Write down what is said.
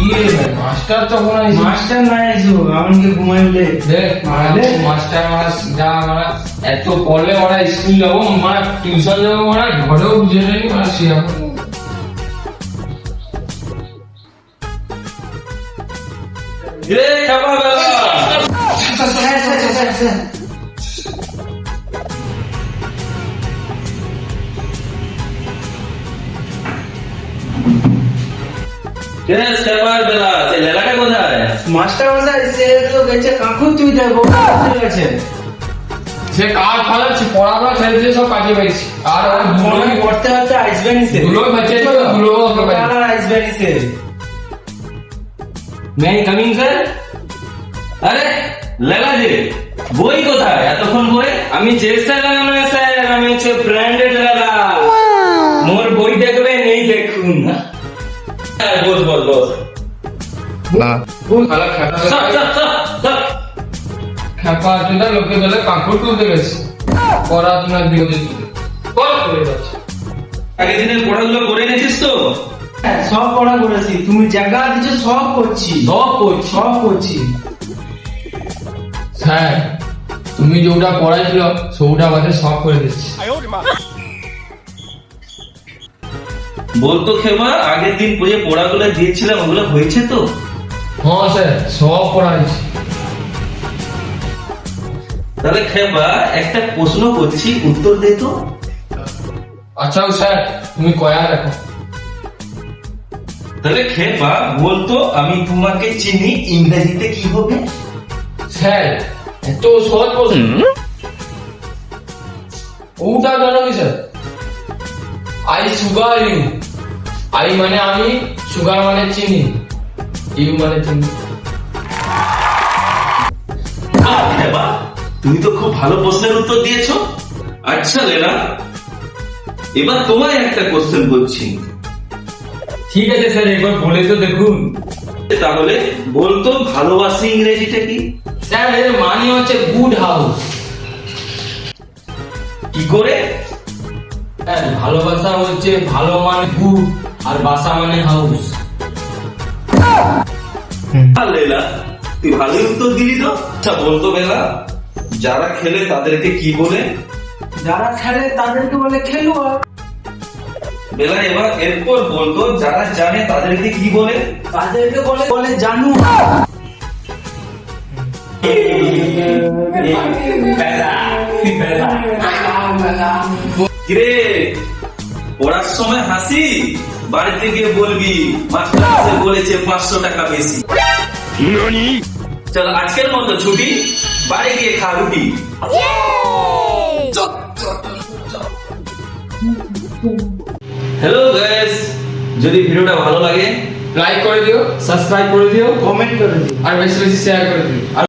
কি রে ভাই মাস্টার তখন আইছে মাস্টার না আইসো আমাকে ঘুমাইলে। দেখ মারলে? মাস্টার মাস যা মারা এত পড়লে ওরা স্কুল যাব মারা টিউশন যাব মারা ঘরেও বুঝে নেই মারা এখন রে খাবার বেলা কোথায়? মাস্টার মশাই সে তো কাকুর তুই দেখো গেছে। সে ফালাচ্ছে সব আর ওর পড়তে আসবে বাঁচে তো আর আসবে যে বই কোথায়? এতক্ষণ বই? আমি চেষ্টা লাগানো স্যার। আমি হচ্ছে ব্র্যান্ডেড মোর বই দেখবেন এই দেখুন। বস বস বস। শালা খেপা সব সব সব সব চুদা লোকে বলে কাকুর তুলতে গেছে। পড়াশোনার দিকে কল করে যাচ্ছে। আগের দিনের পড়াগুলো করে এনেছিস তো? হ্যাঁ, সব পড়া করেছি। তুমি জায়গা দিছো সব করছি। সব করছি। সব করছি। স্যার তুমি যেটা পড়াইছিল সেটা আমাদের সব করে দিচ্ছি। বলতো খেমা আগের দিন যে পড়াগুলো দিয়েছিলাম ওগুলো হয়েছে তো? হ্যাঁ স্যার সব পড়াইছি তাহলে খেমা একটা প্রশ্ন করছি উত্তর দে তো। আচ্ছা স্যার তুমি কয়া রাখো তাহলে খেপা বলতো আমি তোমাকে চিনি ইংরেজিতে কি হবে? স্যার এত সহজ প্রশ্ন। ওটা জানো কি sir? I sugar you. I মানে আমি সুগার মানে চিনি। ইউ মানে চিনি। তুমি তো খুব ভালো প্রশ্নের উত্তর দিয়েছ। আচ্ছা লেনা এবার তোমায় একটা কোশ্চেন করছি। ঠিক আছে স্যার একবার বলে তো দেখুন। তাহলে বলতো ভালোবাসি ইংরেজিটা কি? স্যার এর মানে হচ্ছে গুড হাউস কি করে? স্যার ভালোবাসা হচ্ছে ভালো মানে আর বাসা মানে হাউস লেলা তুই ভালোই উত্তর দিলি তো। আচ্ছা বলতো বেলা যারা খেলে তাদেরকে কি বলে? যারা খেলে তাদেরকে বলে খেলোয়াড়। বেলা এবার এরপর বলতো যারা জানে তাদেরকে কি বলে? তাদেরকে বলে বলে জানু। কিরে? পড়ার সময় হাসি? বাড়িতে গিয়ে বলবি মাস্টার বলেছে পাঁচশো টাকা বেশি। চল আজকের মতো ছুটি। বাড়ি গিয়ে খা রুটি। হ্যালো গাইস যদি ভিডিওটা ভালো লাগে লাইক করে দিও সাবস্ক্রাইব করে দিও কমেন্ট করে দিও। আর বেশি বেশি শেয়ার করে দিও।